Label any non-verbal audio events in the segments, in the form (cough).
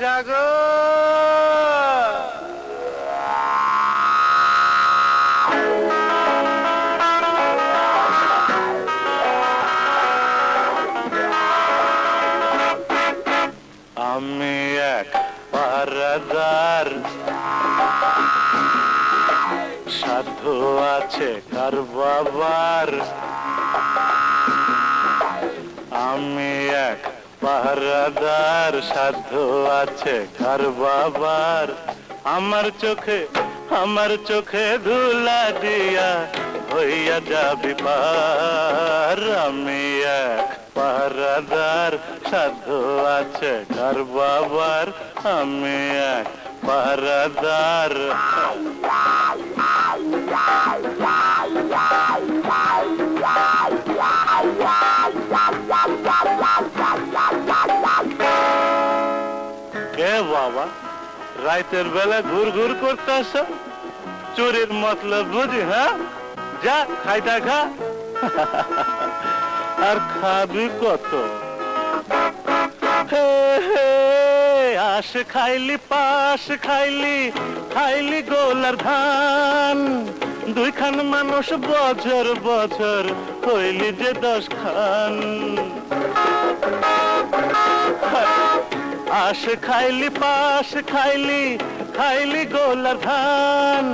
জাগো। আমি এক পারাদার। সাধ্য আছে কার বাবার। আমি এক পাহারাদার সাধ্য আছে কার বাবার? আমার চোখে আমার চোখে ধুলা দিয়া হইয়া যাবি পার আমি এক পাহারাদার সাধ্য আছে কার বাবার? আমি এক পাহারাদার। কে বাবা, রাতের বেলা ঘুর ঘুর করতে আসো চোরের মতলব বুঝি হ্যাঁ? যা খাইটা খা। (laughs) আর খাবি কত? আশ খাইলি, পাশ খাইলি খাইলি গোলার ধান। দুইখান মানুষ বছর বছর হইলি যে দশ খান আশ খাইলি, পাশ খাইলি খাইলি গোলার ধান।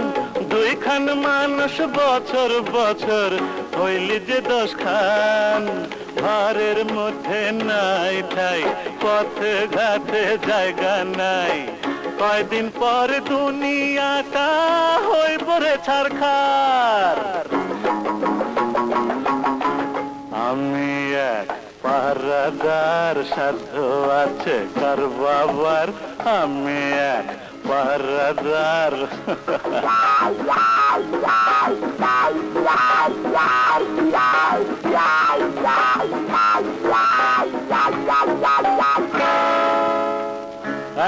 দুইখান মানুষ বছর বছর হইলি যে দশ খান ঘরের মধ্যে নাই ঠাই, পথে ঘাটে জায়গা নাই। কয়দিন পর দুনিয়াটা হইব রে ছাড়খার পাহারাদার সাধ্য আছে, কার বাবার? আমি এক পাহারাদার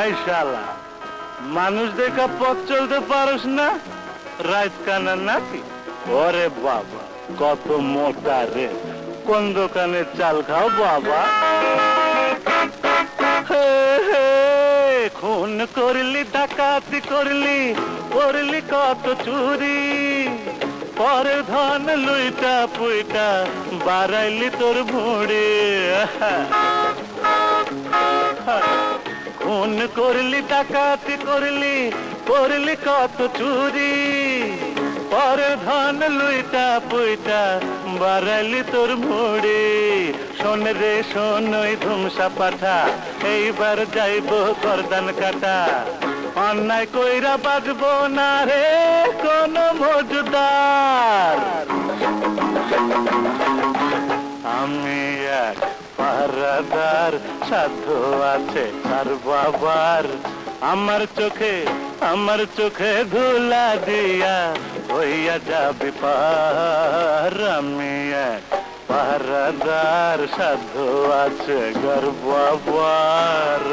এই শালা, মানুষ দেখা পথ চলতে পারস না? রাত কানা নাকি? ওরে বাবা, কত মোটা রে। কোন দোকানে চাল খাও, বাবা। খুন করলি, ডাকাতি করলি করলি কত চুরি। পরে ধন লুইটা পুইটা বাড়াইলি তোর ভুঁড়ি খুন করলি, ডাকাতি করলি করলি কত চুরি। পরে ধন লুইটা পুইটা বাড়ালি তোর মুড়ি। শোন রে, শোন ওই ধুমসা পাঠা, এইবার যাইব করদান কাটা। অন্যায় কইরা বাজবো না রে কোন মজুদার। আমি এক পাহারাদার, সাধ্য আছে তার বাবার। আমার চোখে আমার চোখে ধুলা দিয়া হইয়া যাবি পার আমি এক পাহারাদার সাধ্য আছে গর্বাবার